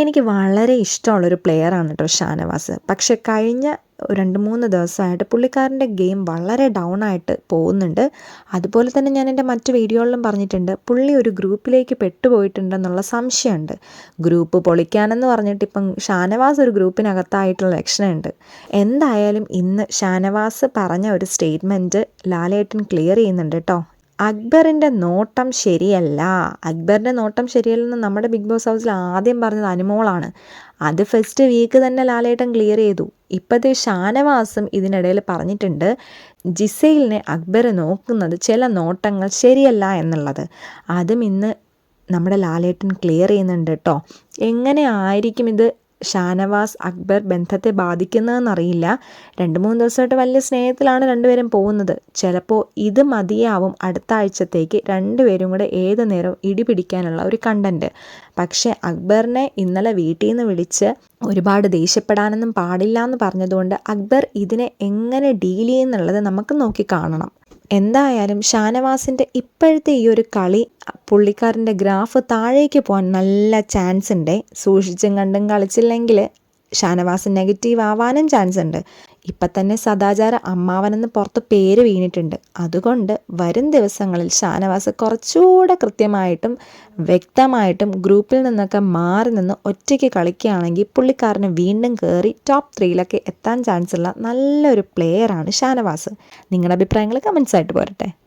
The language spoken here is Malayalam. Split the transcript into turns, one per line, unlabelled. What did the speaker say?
എനിക്ക് വളരെ ഇഷ്ടമുള്ളൊരു പ്ലെയറാണ് കേട്ടോ ഷാനവാസ്. പക്ഷെ കഴിഞ്ഞ രണ്ട് മൂന്ന് ദിവസമായിട്ട് പുള്ളിക്കാരന്റെ ഗെയിം വളരെ ഡൗൺ ആയിട്ട് പോകുന്നുണ്ട്. അതുപോലെ തന്നെ ഞാൻ എന്റെ മറ്റ് വീഡിയോകളിലും പറഞ്ഞിട്ടുണ്ട് പുള്ളി ഒരു ഗ്രൂപ്പിലേക്ക് പെട്ടുപോയിട്ടുണ്ടെന്നുള്ള സംശയമുണ്ട്. ഗ്രൂപ്പ് പൊളിക്കാനെന്ന് പറഞ്ഞിട്ട് ഇപ്പം ഷാനവാസ് ഒരു ഗ്രൂപ്പിനകത്തായിട്ടുള്ള ലക്ഷണമുണ്ട്. എന്തായാലും ഇന്ന് ഷാനവാസ് പറഞ്ഞ ഒരു സ്റ്റേറ്റ്മെന്റ് ലാലേട്ടൻ ക്ലിയർ ചെയ്യുന്നുണ്ട് കേട്ടോ അക്ബറിന്റെ നോട്ടം ശരിയല്ല. അക്ബറിന്റെ നോട്ടം ശരിയല്ലെന്ന് നമ്മുടെ ബിഗ് ബോസ് ഹൗസിൽ ആദ്യം പറഞ്ഞത് അനുമോളാണ്. അത് ഫസ്റ്റ് വീക്ക് തന്നെ ലാലേട്ടൻ ക്ലിയർ ചെയ്തു. ഇപ്പോഴത്തെ ഷാനവാസും ഇതിനിടയിൽ പറഞ്ഞിട്ടുണ്ട് ജിസൈലിനെ അക്ബർ നോക്കുന്നത് ചില നോട്ടങ്ങൾ ശരിയല്ല എന്നുള്ളത്. അതും ഇന്ന് നമ്മുടെ ലാലേട്ടൻ ക്ലിയർ ചെയ്യുന്നുണ്ട് കേട്ടോ എങ്ങനെ ആയിരിക്കും ഇത് ഷാനവാസ് അക്ബർ ബന്ധത്തെ ബാധിക്കുന്നതെന്നറിയില്ല. രണ്ട് മൂന്ന് ദിവസമായിട്ട് വലിയ സ്നേഹത്തിലാണ് രണ്ടുപേരും പോകുന്നത്. ചിലപ്പോൾ ഇത് മതിയാവും അടുത്ത ആഴ്ചത്തേക്ക് രണ്ടുപേരും കൂടെ ഏത് നേരവും ഇടിപിടിക്കാനുള്ള ഒരു കണ്ടന്റ് പക്ഷേ അക്ബറിനെ ഇന്നലെ വീട്ടിൽ നിന്ന് വിളിച്ച് ഒരുപാട് ദേഷ്യപ്പെടാനൊന്നും പാടില്ല എന്ന് പറഞ്ഞതുകൊണ്ട് അക്ബർ ഇതിനെ എങ്ങനെ ഡീൽ ചെയ്യുന്നുള്ളത് നമുക്ക് നോക്കി കാണണം. എന്തായാലും ഷാനവാസിന്റെ ഇപ്പോഴത്തെ ഈ ഒരു കളി പുള്ളിക്കാരന്റെ ഗ്രാഫ് താഴേക്ക് പോകാൻ നല്ല ചാൻസ് ഉണ്ട്. സൂക്ഷിച്ചും കണ്ടും കളിച്ചില്ലെങ്കിൽ ഷാനവാസ് നെഗറ്റീവ് ആവാനും ചാൻസ് ഉണ്ട്. ഇപ്പം തന്നെ സദാചാര അമ്മാവനെന്ന് പുറത്ത് പേര് വീണിട്ടുണ്ട്. അതുകൊണ്ട് വരും ദിവസങ്ങളിൽ ഷാനവാസ് കുറച്ചുകൂടെ കൃത്യമായിട്ടും വ്യക്തമായിട്ടും ഗ്രൂപ്പിൽ നിന്നൊക്കെ മാറി നിന്ന് ഒറ്റയ്ക്ക് കളിക്കുകയാണെങ്കിൽ പുള്ളിക്കാരന് വീണ്ടും കയറി ടോപ്പ് ത്രീയിലൊക്കെ എത്താൻ ചാൻസ് ഉള്ള നല്ലൊരു പ്ലെയറാണ് ഷാനവാസ്. നിങ്ങളുടെ അഭിപ്രായങ്ങൾ കമൻസ് ആയിട്ട് പോരട്ടെ.